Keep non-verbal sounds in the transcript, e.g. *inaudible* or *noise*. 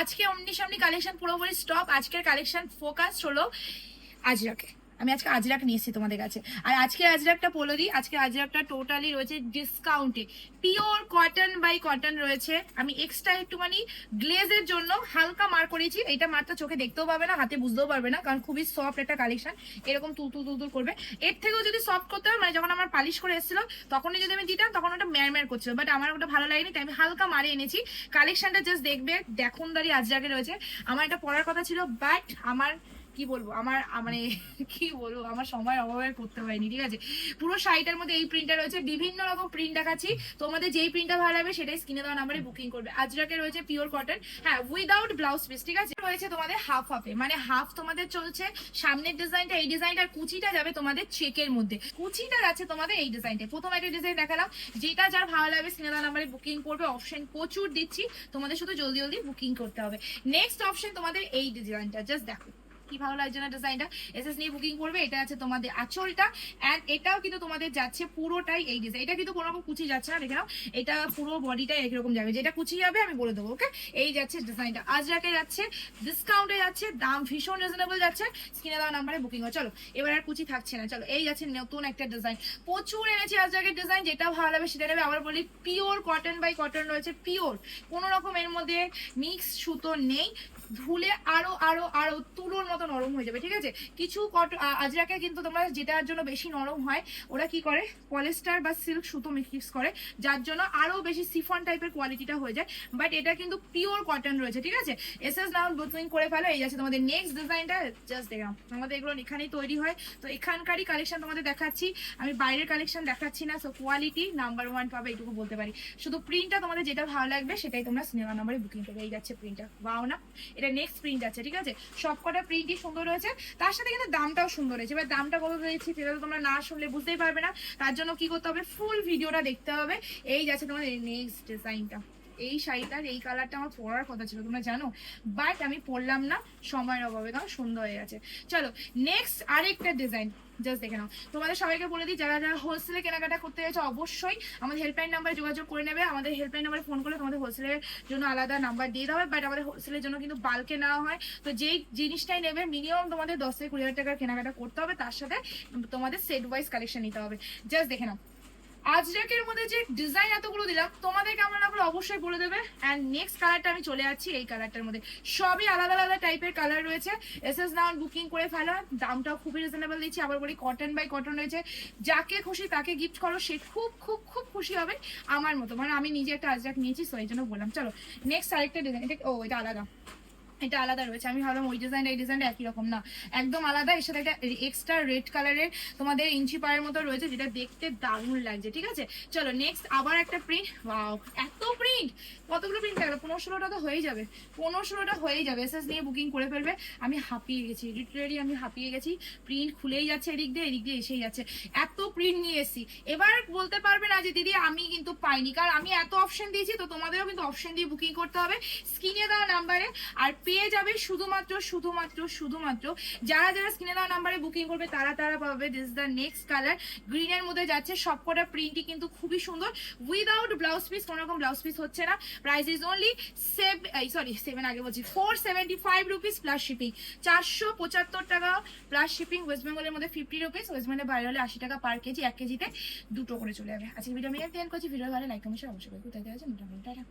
আজকে অমনি সামনি কালেকশন পুরোপুরি স্টপ আজকের কালেকশন ফোকাস হলো আজরাকে। আমি আজকে আজরাক নিয়ে এসেছি তোমাদের কাছে। আর আজকে আজরাকটা বলে দিই, আজকে আজরাকটা টোটালি রয়েছে ডিসকাউন্টে পিওর কটন বাই কটন রয়েছে। আমি এক্সট্রা একটুখানি গ্লেজের জন্য হালকা মার করেছি। এটা মারটা চোখে দেখতেও পাবে না, হাতে বুঝতেও পারবে না, কারণ খুবই সফট একটা কালেকশন এরকম তুল তুল তুল তুল করবে। এর থেকেও যদি সফট করতে হয় মানে যখন আমার পালিশ করে এসেছিল, তখনই যদি আমি দিতাম, তখন ওটা ম্যার ম্যার করছিল। বাট আমার ওটা ভালো লাগেনি, তাই আমি হালকা মারে এনেছি। কালেকশনটা জাস্ট দেখবে দেখুন দাঁড়ি আজরাকে রয়েছে। আমার এটা পড়ার কথা ছিল বাট আমার কি বলব? আমার মানে *laughs* কি বলব? আমার সময় অভাবে করতে হয়নি ঠিক আছে? পুরো শাড়িটার মধ্যে এই প্রিন্টটা রয়েছে। বিভিন্ন রকম প্রিন্ট দেখাচ্ছি। তোমাদের যেই প্রিন্টটা ভালো লাগবে সেটাই স্ক্রিনে দেওয়া নাম্বারে বুকিং করবে। আজরাকে রয়েছে পিওর কটন হ্যাঁ উইদাউট ব্লাউজ পিস ঠিক আছে? রয়েছে তোমাদের হাফ হাফে মানে হাফ তোমাদের চলছে। সামনের ডিজাইনটা এই ডিজাইনটা আর কুচিটা যাবে তোমাদের চেকের মধ্যে। কুচিটা যাচ্ছে তোমাদের এই ডিজাইনটা প্রথম একটা ডিজাইন দেখালাম। যেটা যার ভালো লাগবে স্ক্রিনে দেওয়া নাম্বারে বুকিং করবে। অপশন প্রচুর দিচ্ছি। তোমাদের শুধু জলদি জলদি বুকিং করতে হবে। নেক্সট অপশন তোমাদের এই ডিজাইনটা জাস্ট দেখো। কি ভালো লাগছে না ডিজাইনটা এসএস নিয়ে বুকিং করবে এটা আছে তোমাদের আঁচলটা। এন্ড এটাও কিন্তু তোমাদের যাচ্ছে পুরোটাই এই ডিজাইন এটা কিন্তু কোনো রকম কুচি যাচ্ছে না, দেখে নাও। এটা পুরো বডিটাই একই রকম যাবে। যেটা কুচি যাবে, আমি বলে দেবো ওকে এই যাচ্ছে ডিজাইনটা আজ রাখে যাচ্ছে ডিসকাউন্টে যাচ্ছে, দাম ভীষণ রিজনেবল যাচ্ছে। স্ক্রিনে দেওয়া নাম্বারে বুকিং হয় চলো, এবার আর কুচি থাকছে না। চলো, এই যাচ্ছে নতুন একটা ডিজাইন প্রচুর এনেছি আজ রাখের ডিজাইন যেটা ভালো লাগবে সেটা নেবে। আবার বলি পিওর কটন বাই কটন রয়েছে পিওর কোনো রকম এর মধ্যে মিক্স সুতো নেই। ধুলে আরও আরও আরও তুলোর মতো নরম হয়ে যাবে, ঠিক আছে? কিছু কট আজরাকে কিন্তু তোমরা যেটার জন্য বেশি নরম হয়, ওরা কি করে? পলিস্টার বা সিল্ক সুতো মিক্স করে, যার জন্য আরও বেশি সিফন টাইপের কোয়ালিটিটা হয়ে যায়, বাট এটা কিন্তু পিওর কটন রয়েছে, ঠিক আছে? এস এস নাউন বুকিং করে ফেলো, এই যাচ্ছে তোমাদের নেক্সট ডিজাইনটা, জাস্ট দেখলাম আমাদের এগুলো এখানেই তৈরি হয়। তো এখানকারই কালেকশন তোমাদের দেখাচ্ছি, আমি বাইরের কালেকশন দেখাচ্ছি না সো কোয়ালিটি নাম্বার ওয়ান পাবে এইটুকু বলতে পারি। শুধু প্রিন্টটা তোমাদের যেটা ভালো লাগবে, সেটাই তোমরা সিনেমা নাম্বারে বুকিং করবে এই যাচ্ছে প্রিন্টটা বাও না? এটা নেক্সট প্রিন্ট আছে, ঠিক আছে? সবকটা প্রিন্টই সুন্দর রয়েছে তার সাথে কিন্তু দামটাও সুন্দর হয়েছে। এবার দামটা কত দিয়েছি সেটা তো তোমরা না শুনলে বুঝতেই পারবে না। তার জন্য কি করতে হবে? ফুল ভিডিওটা দেখতে হবে। এই যাচ্ছে তোমাদের নেক্সট ডিজাইনটা এই শাড়িটার, এই কালারটা আমার পরার কথা ছিল, তোমরা জানো? বাট আমি পরলাম না, সময়ের অভাবে, কারণ সুন্দর হয়ে গেছে। চলো নেক্সট আরেকটা ডিজাইন জাস্ট দেখে নাও। তোমাদের সবাইকে বলে দিই, যারা যারা হোলসেলে কেনাকাটা করতে গেছে অবশ্যই আমাদের হেল্পলাইন নাম্বারে যোগাযোগ করে নেবে। আমাদের হেল্পলাইন নাম্বারে ফোন করলে তোমাদের হোলসেলের জন্য আলাদা নাম্বার দিয়ে দেওয়া হয় বাট আমাদের হোলসেলের জন্য কিন্তু বাল্কে নেওয়া হয়। তো যেই জিনিসটাই নেবে মিনিমাম তোমাদের দশ থেকে কুড়ি হাজার টাকার কেনাকাটা করতে হবে। তার সাথে তোমাদের সেট ওয়াইজ কালেকশন নিতে হবে। জাস্ট দেখে নাও। আজরাকের মধ্যে যে ডিজাইন এতগুলো দিলাম, তোমাদের কেমন লাগল অবশ্যই বলে দেবে। অ্যান্ড নেক্সট কালারটা আমি চলে যাচ্ছি এই কালারটার মধ্যে। সবই আলাদা আলাদা টাইপের কালার রয়েছে। এস এস নাউন বুকিং করে ফেলো। দামটাও খুবই রিজনেবল দিচ্ছি। আবার বলি কটন বাই কটন রয়েছে। যাকে খুশি তাকে গিফট করো। সে খুব খুব খুব খুশি হবে আমার মতো। মানে আমি নিজে একটা আজরাক নিয়েছি সো এই জন্য বললাম। চলো নেক্সট আরেকটা ডিজাইন এটা ও, এটা আলাদা। এটা আলাদা রয়েছে। আমি ভাবলাম ওই ডিজাইন এই ডিজাইনটা একই রকম। না, একদম আলাদা। এর সাথে একটা এক্সট্রা রেড কালারের তোমাদের ইঞ্চি পায়ের মতো রয়েছে, যেটা দেখতে দারুণ লাগছে, ঠিক আছে? চলো নেক্সট আবার একটা প্রিন্ট এত প্রিন্ট কতগুলো প্রিন্ট থাকবে পনেরো ষোলোটা তো হয়ে যাবে। পনেরো ষোলোটা হয়ে যাবে। এসএস নিয়ে বুকিং করে ফেলবে। আমি হাঁপিয়ে গেছি। লিটারেলি আমি হাঁপিয়ে গেছি। প্রিন্ট খুলেই যাচ্ছে এদিক দিয়ে এদিক দিয়ে এসেই যাচ্ছে। এত প্রিন্ট নিয়ে এসেছি। এবার বলতে পারবে না যে, দিদি, আমি কিন্তু পাইনি। কারণ আমি এত অপশন দিয়েছি, তো তোমাদেরও কিন্তু অপশন দিয়ে বুকিং করতে হবে। স্ক্রিনে দেওয়া নাম্বারে আর পেয়ে যাবে শুধুমাত্র শুধুমাত্র শুধুমাত্র। যারা যারা স্ক্রিনে দেওয়া নাম্বারে বুকিং করবে, তারা তারা পাবে দিস দ্য নেক্সট কালার গ্রিনের মধ্যে যাচ্ছে সবকটা প্রিন্টই কিন্তু খুবই সুন্দর। উইদাউট ব্লাউজ পিস কোনো রকম ব্লাউজ পিস হচ্ছে না। Price is only sorry seven আগে বলছি four seventy five rupees plus shipping চারশো পঁচাত্তর টাকা প্লাস শিপিং ওয়েস্ট বেঙ্গলের মধ্যে ফিফটি রুপিস ওয়েস্ট বেঙ্গলের বাইরে হলে আশি টাকা পার কেজি, এক কেজিতে দুটো করে চলে যাবে। আজকে ভিডিও আমি এন্ড করছি। ভিডিও ভালো লাইক কমেন্ট অবশ্যই কোথায় আছে মোটামুটি টাটা।